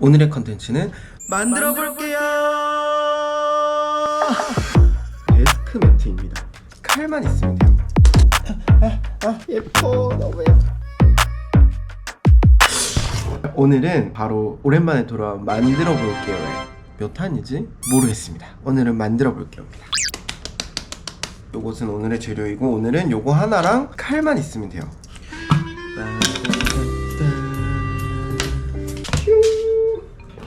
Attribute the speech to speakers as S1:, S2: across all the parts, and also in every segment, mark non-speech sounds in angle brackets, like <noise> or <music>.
S1: 오늘의 컨텐츠는 만들어 볼게요. 데스크 매트입니다. 칼만 있으면 돼요. 아, 아, 예뻐, 너무 예뻐. 오늘은 바로 오랜만에 돌아온 만들어 볼게요. 몇 탄이지? 모르겠습니다. 오늘은 만들어 볼게요입니다. 요것은 오늘의 재료이고 오늘은 요거 하나랑 칼만 있으면 돼요.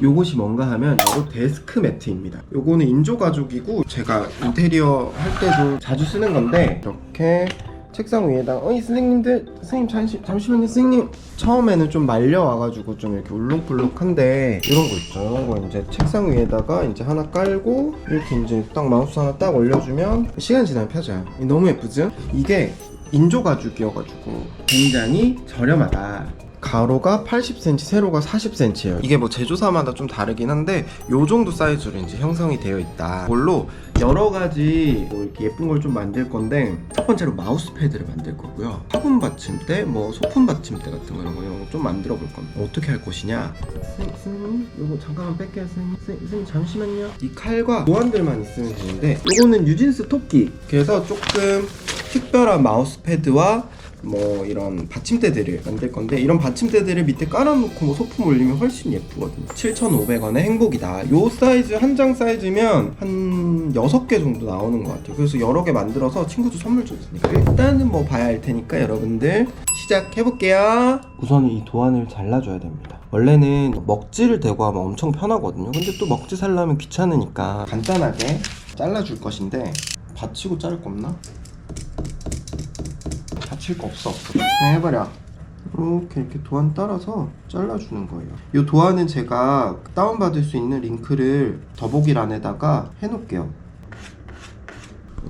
S1: 요것이 뭔가 하면 요거 데스크 매트입니다. 요거는 인조 가죽이고 제가 인테리어 할 때도 자주 쓰는 건데 이렇게 책상 위에다가 어이 선생님들 선생님 잠시, 잠시만요 선생님 처음에는 좀 말려 와가지고 좀 이렇게 울룩불룩한데 이런 거 있죠 이런 거 이제 책상 위에다가 이제 하나 깔고 이렇게 이제 딱 마우스 하나 딱 올려주면 시간 지나면 펴져요 너무 예쁘죠? 이게 인조 가죽이어가지고 굉장히 저렴하다 가로가 80cm, 세로가 40cm예요. 이게 뭐 제조사마다 좀 다르긴 한데 요 정도 사이즈로 이제 형성이 되어 있다. 이걸로 여러 가지 뭐 이렇게 예쁜 걸 좀 만들 건데 첫 번째로 마우스 패드를 만들 거고요. 화분 받침대, 뭐 소품 받침대 같은 거 이런 거 이런 거 좀 만들어 볼 겁니다. 어떻게 할 것이냐? 선생님, 요거 잠깐만 뺄게요, 선생님. 선생님, 잠시만요. 이 칼과 도안들만 있으면 되는데 요거는 유진스 토끼. 그래서 조금 특별한 마우스 패드와 뭐 이런 받침대들을 만들 건데 이런 받침대들을 밑에 깔아놓고 뭐 소품 올리면 훨씬 예쁘거든요. 7,500원의 행복이다. 요 사이즈 한 장 사이즈면 한 6개 정도 나오는 것 같아요. 그래서 여러 개 만들어서 친구도 선물 줬으니까. 일단은 뭐 봐야 할 테니까 여러분들 시작해볼게요. 우선 이 도안을 잘라줘야 됩니다. 원래는 먹지를 대고 하면 엄청 편하거든요. 근데 또 먹지 살려면 귀찮으니까 간단하게 잘라줄 것인데 받치고 자를 거 없나? 다칠 거 없어. 그냥 해버려 이렇게 이렇게 도안 따라서 잘라주는 거예요. 이 도안은 제가 다운받을 수 있는 링크를 더보기란에다가 해놓을게요.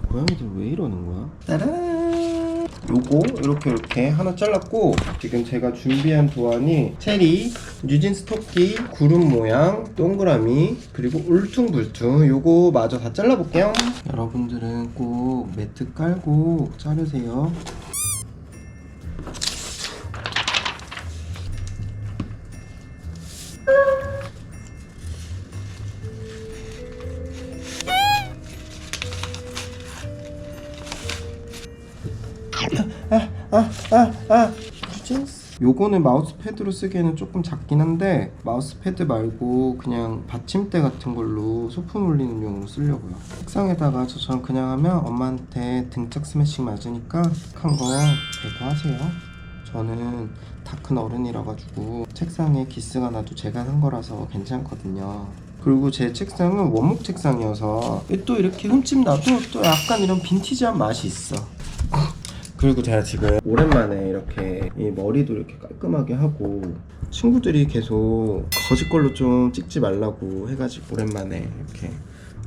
S1: 고양이들 왜 이러는 거야? 따라란! 요거 이렇게 이렇게 하나 잘랐고 지금 제가 준비한 도안이 체리, 뉴진스 토끼, 구름 모양, 동그라미 그리고 울퉁불퉁 요거 마저 다 잘라볼게요. 여러분들은 꼭 매트 깔고 자르세요 요거는 마우스 패드로 쓰기에는 조금 작긴 한데 마우스 패드 말고 그냥 받침대 같은 걸로 소품 올리는 용으로 쓰려고요 책상에다가 저처럼 그냥 하면 엄마한테 등짝 스매싱 맞으니까 한거 대고 하세요 저는 다 큰 어른이라 가지고 책상에 기스가 나도 제가 한 거라서 괜찮거든요 그리고 제 책상은 원목 책상이어서 또 이렇게 흠집 나도 또 약간 이런 빈티지한 맛이 있어 그리고 제가 지금 오랜만에 이렇게 이 머리도 이렇게 깔끔하게 하고 친구들이 계속 거짓 걸로 좀 찍지 말라고 해가지고 오랜만에 이렇게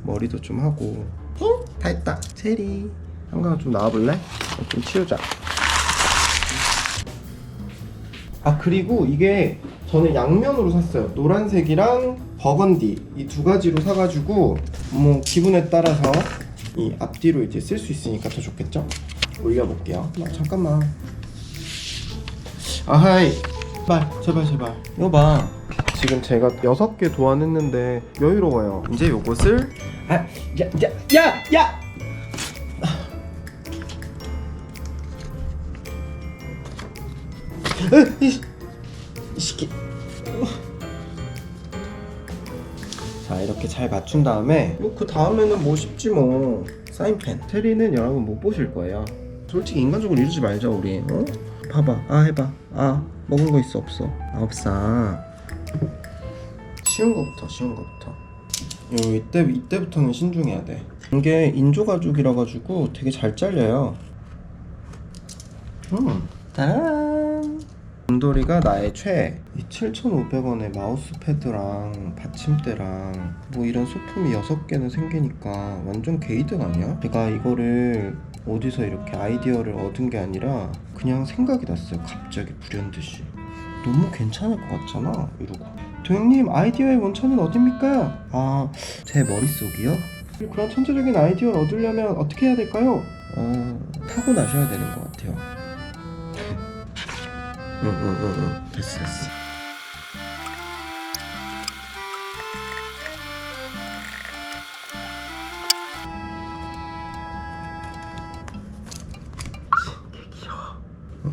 S1: 머리도 좀 하고 응? 다 했다 체리 한강 좀 나와볼래? 어, 좀 치우자 아 그리고 이게 저는 양면으로 샀어요 노란색이랑 버건디 이 두 가지로 사가지고 뭐 기분에 따라서 이 앞뒤로 이제 쓸 수 있으니까 더 좋겠죠? 올려볼게요. 아, 잠깐만. 아하이. 제발 제발 제발. 이거 봐. 지금 제가 여섯 개 도안했는데 여유로워요. 이제 요것을 아 야 야 야야! 이, 이 시키 자 이렇게 잘 맞춘 다음에 그 다음에는 뭐 쉽지 뭐. 사인펜 테리는 여러분 못 보실 거예요 솔직히 인간적으로 이러지 말자 우리. 어? 봐봐. 아 해봐. 아 먹은 거 있어 없어? 아 없어. 쉬운 거부터 쉬운 거부터. 요 이때 이때부터는 신중해야 돼. 이게 인조 가죽이라 가지고 되게 잘 잘려요. 음. 짜란 곰돌이가 나의 최애. 이 7,500원에 마우스 패드랑 받침대랑 뭐 이런 소품이 6개는 생기니까 완전 개이득 아니야? 제가 이거를 어디서 이렇게 아이디어를 얻은 게 아니라 그냥 생각이 났어요 갑자기 불현듯이 너무 괜찮을 것 같잖아 이러고 도영님 아이디어의 원천은 어딥니까? 아 제 머릿속이요? 그런 천재적인 아이디어를 얻으려면 어떻게 해야 될까요? 어 타고나셔야 되는 것 같아요 <laughs> 응 응 응 응 됐어 됐어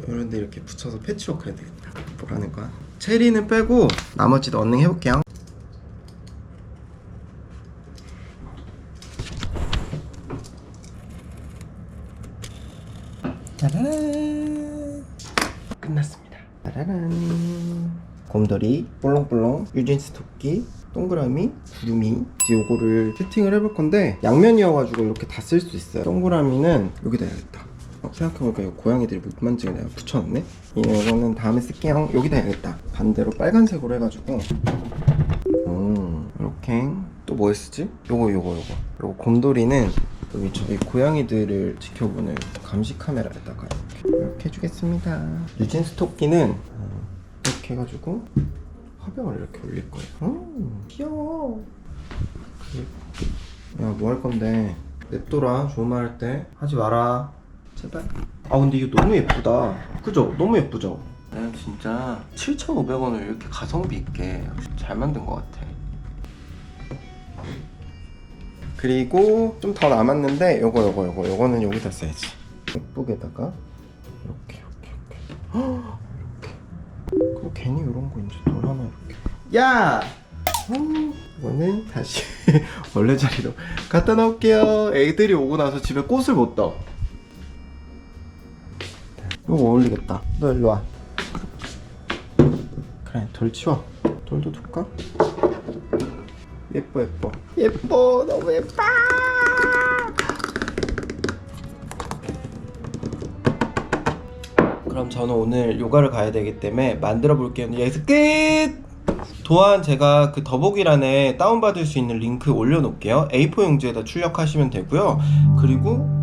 S1: 이런 데 이렇게 붙여서 패치워크 해야 되겠다. 뭐라는 거야? 체리는 빼고 나머지도 언능 해볼게요. 짜라란 끝났습니다. 짜라란 곰돌이 볼렁볼렁 유진스 토끼 동그라미 구름이. 이제 요거를 세팅을 해볼 건데 양면이어가지고 이렇게 다 쓸 수 있어요. 동그라미는 여기다 해야겠다 어, 생각해보니까 이거 고양이들이 못 만지게 내가 붙여놨네? 이거는 다음에 쓸게요. 여기다 해야겠다. 반대로 빨간색으로 해가지고. 음 이렇게. 또뭐 쓰지? 요거 요거 요거. 요거 곰돌이는 여기 저희 고양이들을 지켜보는 감시 카메라에다가 이렇게, 이렇게 해주겠습니다. 유진스 토끼는 어, 이렇게 해가지고 화병을 이렇게 올릴 거예요. 음 귀여워. 야뭐 할 건데? 냅둬라. 좋은 말 할 때. 하지 마라 제발. 아 근데 이거 너무 예쁘다. 그죠? 너무 예쁘죠? 난 진짜 7,500원을 이렇게 가성비 있게 잘 만든 것 같아. 그리고 좀 더 남았는데 요거 요거 요거. 요거는 여기다 써야지. 예쁘게다가 이렇게 이렇게 이렇게. 헉, 이렇게. 그리고 괜히 이런 거 이제 돌 하나 이렇게. 야! 음, 이거는 다시 <laughs> 원래 자리로 갖다 놓을게요. 애들이 오고 나서 집에 꽃을 못 떠. 이거 어울리겠다. 너 일로 와. 그래 돌 치워. 돌도 둘까? 예뻐 예뻐. 예뻐 너무 예뻐. 그럼 저는 오늘 요가를 가야 되기 때문에 만들어 볼게요. 여기서 끝! 또한 제가 그 더보기란에 다운받을 수 있는 링크 올려놓을게요. A4 용지에다 출력하시면 되고요. 그리고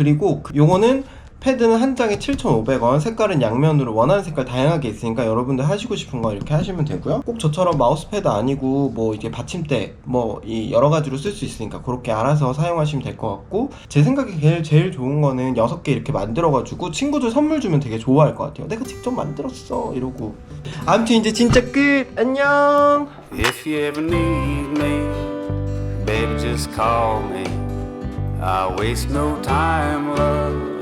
S1: 그리고 그- 요거는 패드는 한 장에 7,500원, 색깔은 양면으로 원하는 색깔 다양하게 있으니까 여러분들 하시고 싶은 거 이렇게 하시면 되고요. 꼭 저처럼 마우스패드 아니고 뭐 이제 받침대 뭐 이 여러 가지로 쓸 수 있으니까 그렇게 알아서 사용하시면 될 것 같고 제 생각에 제일 제일 좋은 거는 6개 이렇게 만들어가지고 친구들 선물 주면 되게 좋아할 것 같아요. 내가 직접 만들었어 이러고. 아무튼 이제 진짜 끝. 안녕.
S2: I waste no time, love.